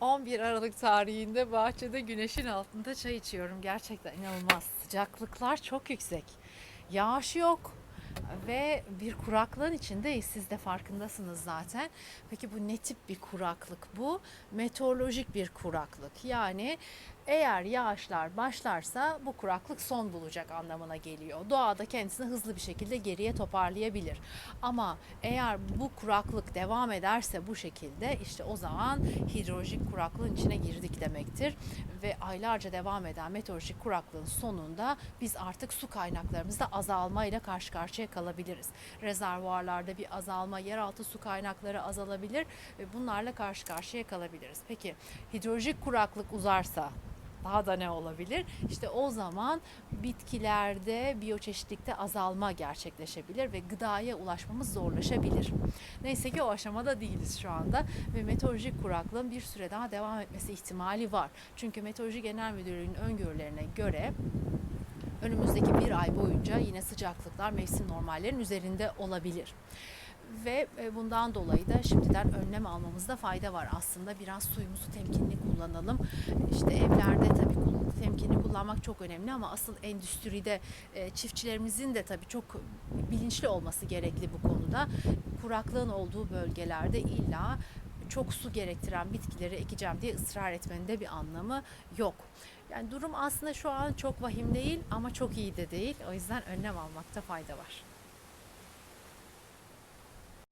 11 Aralık tarihinde bahçede güneşin altında çay içiyorum. Gerçekten inanılmaz. Sıcaklıklar çok yüksek. Yağış yok ve bir kuraklığın içindeyiz. Siz de farkındasınız zaten. Peki bu ne tip bir kuraklık bu? Meteorolojik bir kuraklık. Yani eğer yağışlar başlarsa bu kuraklık son bulacak anlamına geliyor. Doğada kendisini hızlı bir şekilde geriye toparlayabilir. Ama eğer bu kuraklık devam ederse bu şekilde işte o zaman hidrolojik kuraklığın içine girdik demektir. Ve aylarca devam eden meteorolojik kuraklığın sonunda biz artık su kaynaklarımızda azalmayla karşı karşıya kalabiliriz. Rezervuarlarda bir azalma, yeraltı su kaynakları azalabilir ve bunlarla karşı karşıya kalabiliriz. Peki hidrolojik kuraklık uzarsa daha da ne olabilir? İşte o zaman bitkilerde biyoçeşitlikte azalma gerçekleşebilir ve gıdaya ulaşmamız zorlaşabilir. Neyse ki o aşamada değiliz şu anda ve meteorolojik kuraklığın bir süre daha devam etmesi ihtimali var. Çünkü Meteoroloji Genel Müdürlüğü'nün öngörülerine göre önümüzdeki bir ay boyunca yine sıcaklıklar mevsim normallerin üzerinde olabilir. Ve e, bundan dolayı da şimdiden önlem almamızda fayda var. Aslında biraz suyumuzu temkinli kullanalım. İşte temkinli kullanmak çok önemli ama asıl endüstride e, çiftçilerimizin de tabii çok bilinçli olması gerekli bu konuda. Kuraklığın olduğu bölgelerde illa çok su gerektiren bitkileri ekeceğim diye ısrar etmenin de bir anlamı yok. Yani durum aslında şu an çok vahim değil ama çok iyi de değil. O yüzden önlem almakta fayda var.